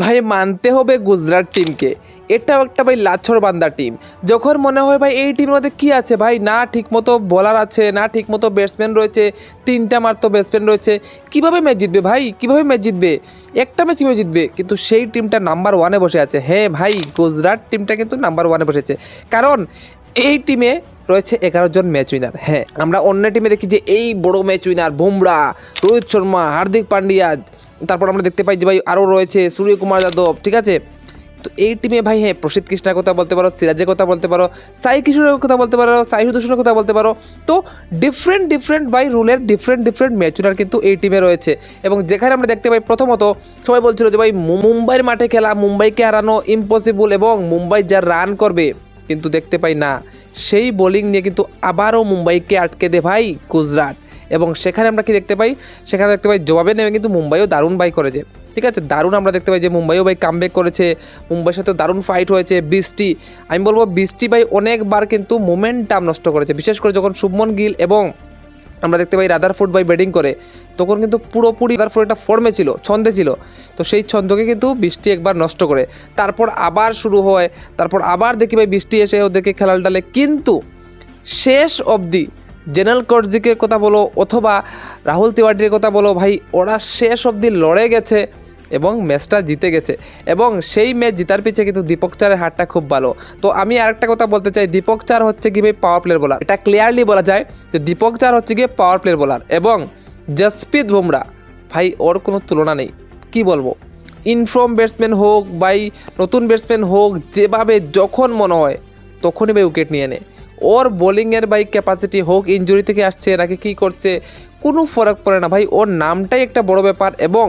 ভাই, মানতে হবে গুজরাট টিমকে এটাও একটা ভাই লাচ্ছর বান্দা টিম যখন মনে হয় ভাই এই টিমের মধ্যে কী আছে, ভাই না ঠিকমতো বলার আছে, না ঠিকমতো ব্যাটসম্যান রয়েছে, তিনটা মাত্র ব্যাটসম্যান রয়েছে, কীভাবে ম্যাচ জিতবে ভাই? কীভাবে ম্যাচ জিতবে? একটা ম্যাচ কীভাবে জিতবে? কিন্তু সেই টিমটা নাম্বার ওয়ানে বসে আছে। হ্যাঁ ভাই, গুজরাট টিমটা কিন্তু নাম্বার ওয়ানে বসেছে। কারণ এই টিমে রয়েছে এগারো জন ম্যাচ উইনার হ্যাঁ আমরা অন্য টিমে দেখি যে এই বড় ম্যাচ উইনার বুমরা, রোহিত শর্মা, হার্দিক পান্ডিয়া তারপর আমরা দেখতে পাই যে ভাই আরও রয়েছে সূর্যকুমার যাদব, ঠিক আছে? তো এই টিমে ভাই হ্যাঁ প্রসিদ্ধ কৃষ্ণার কথা বলতে পারো, সিরাজের কথা বলতে পারো, সাই কিশোরের কথা বলতে পারো সাই সুদর্শনের কথা বলতে পারো। তো ডিফারেন্ট ডিফারেন্ট বাই রুলের ডিফারেন্ট ডিফারেন্ট ম্যাচুরার কিন্তু এই টিমে রয়েছে। এবং যেখানে আমরা দেখতে পাই প্রথমত সবাই বলছিল যে ভাই মুম্বাইয়ের মাঠে খেলা, মুম্বাইকে হারানো ইম্পসিবল এবং মুম্বাই যা রান করবে কিন্তু দেখতে পাই না। সেই বোলিং নিয়ে কিন্তু আবারও মুম্বাইকে আটকে দে ভাই গুজরাট। এবং সেখানে আমরা কি দেখতে পাই? সেখানে দেখতে পাই জবাবে নেমে কিন্তু মুম্বাইও দারুণ বাই করেছে। ঠিক আছে? দারুণ আমরা দেখতে পাই যে মুম্বাইও ভাই কামব্যাক করেছে। মুম্বাইয়ের সাথে দারুণ ফাইট হয়েছে। বৃষ্টি, আমি বলব বৃষ্টি ভাই অনেকবার কিন্তু মোমেন্টাম নষ্ট করেছে। বিশেষ করে যখন শুভমন গিল এবং আমরা দেখতে পাই রাদারফোর্ড বাই ব্যাটিং করে, তখন কিন্তু পুরোপুরি রাদারফোর্ড একটা ফর্মে ছিল, ছন্দে ছিল। তো সেই ছন্দকে কিন্তু বৃষ্টি একবার নষ্ট করে। তারপর আবার শুরু হয়। তারপর আবার দেখি ভাই বৃষ্টি এসে ওদেরকে খেলাল ডালে কিন্তু শেষ অবধি জেনারেল কর্জিকের কথা বলো অথবা রাহুল তিওয়ারির কথা বলো, ভাই, ওরা শেষ অবধি লড়ে গেছে এবং ম্যাচটা জিতে গেছে। এবং সেই ম্যাচ জিতার পিছিয়ে কিন্তু দীপক চারের হারটা খুব ভালো। তো আমি আরেকটা কথা বলতে চাই, দীপক চার হচ্ছে কি ভাই পাওয়ার প্লেয়ার বলার এটা ক্লিয়ারলি বলা যায় যে দীপক চার হচ্ছে গিয়ে পাওয়ার প্লেয়ার বলার এবং জসপ্রীত বুমরা, ভাই, ওর কোনো তুলনা নেই। কি বলব? ইনফর্ম ব্যাটসম্যান হোক বাই নতুন ব্যাটসম্যান হোক, যেভাবে যখন মনে হয়, তখনই ভাই উইকেট নিয়ে নেয়। ওর বোলিংয়ের ভাই ক্যাপাসিটি হোক ইঞ্জুরি থেকে আসছে, নাকি কী করছে, কোনো ফরক পড়ে না। ভাই, ওর নামটাই একটা বড় ব্যাপার এবং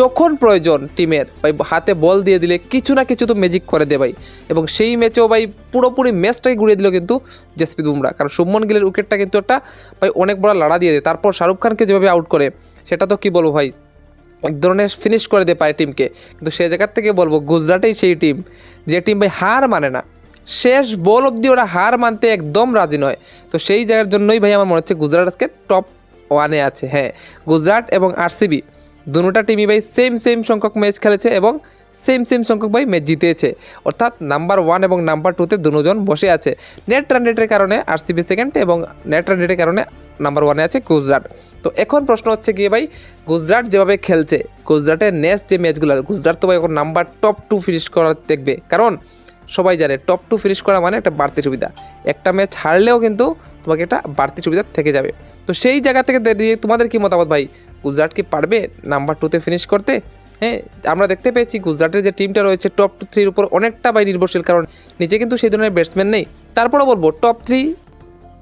যখন প্রয়োজন টিমের ভাই, হাতে বল দিয়ে দিলে কিছু না কিছু তো ম্যাজিক করে দে ভাই। এবং সেই ম্যাচেও ভাই পুরোপুরি ম্যাচটাই ঘুরিয়ে দিল কিন্তু জসপ্রীত বুমরা কারণ শুভমন গিলের উইকেটটা কিন্তু একটা ভাই, অনেক বড় লড়া দিয়ে দেয়। তারপর শাহরুখ খানকে যেভাবে আউট করে, সেটা তো কি বলব ভাই? এক ধরনের ফিনিশ করে দিয়ে পায় টিমকে কিন্তু সে জায়গার থেকে বলব, গুজরাটেই সেই টিম যে টিম ভাই হার মানে না। শেষ বল অবধি ওরা হার মানতে একদম রাজি নয়। তো সেই জায়গার জন্যই ভাই আমার মনে হচ্ছে গুজরাট আজকে টপ ওয়ানে আছে। হ্যাঁ গুজরাট এবং আরসিবি দুটোটা টিমই ভাই সেম সেম সংখ্যক ম্যাচ খেলেছে এবং সেম সেম সংখ্যক ভাই ম্যাচ জিতেছে। অর্থাৎ নাম্বার ওয়ান এবং নাম্বার টুতে দুজন বসে আছে। নেট রান রেটের কারণে আরসিবি সেকেন্ড এবং নেট রান রেটের কারণে নাম্বার ওয়ানে আছে গুজরাট। তো এখন প্রশ্ন হচ্ছে গিয়ে ভাই, গুজরাট যেভাবে খেলছে, গুজরাটের নেক্সট যে ম্যাচগুলো গুজরাট তো ভাই এখন নাম্বার টপ টু ফিনিশ করার দেখবে। কারণ সবাই জানে টপ টু ফিনিশ করা মানে একটা বাড়তি সুবিধা। একটা ম্যাচ হারলেও কিন্তু তোমাকে একটা বাড়তি সুবিধা থেকে যাবে। তো সেই জায়গা থেকে দিয়ে তোমাদের কি মতামত ভাই? গুজরাট কি পারবে নাম্বার টুতে ফিনিশ করতে? হ্যাঁ আমরা দেখতে পেয়েছি গুজরাটের যে টিমটা রয়েছে টপ টু থ্রির উপর অনেকটা ভাই নির্ভরশীল। কারণ নিচে কিন্তু সেই ধরনের ব্যাটসম্যান নেই। তারপরও বলব টপ থ্রি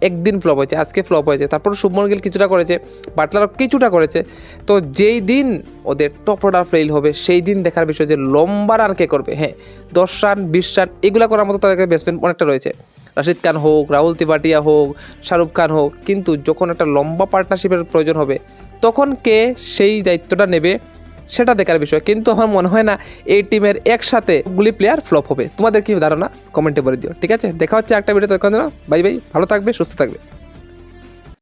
একদিন ফ্লপ হয়েছে, আজকে ফ্লপ হয়েছে। তারপর শুভমন গিল কিছুটা করেছে বাটলারও কিছুটা করেছে। তো যেই দিন ওদের টপ অর্ডার ফেল হবে, সেই দিন দেখার বিষয় যে লম্বা রান কে করবে। হ্যাঁ দশ রান বিশ রান এগুলো করার মতো তাদের ব্যাটসম্যান অনেকটা রয়েছে। রাশিদ খান হোক, রাহুল তিবাটিয়া হোক, শাহরুখ খান হোক, কিন্তু যখন একটা লম্বা পার্টনারশিপের প্রয়োজন হবে, তখন কে সেই দায়িত্বটা নেবে? সেটা দেখার বিষয়। কিন্তু আমার মনে হয় না এই টিমের একসাথে গুলি প্লেয়ার ফ্লপ হবে। তোমাদের কি ধারণা? কমেন্টে বলে দিও, ঠিক আছে? দেখা হচ্ছে একটা ভিডিও তখন বাই বাই, ভালো থাকবে, সুস্থ থাকবে।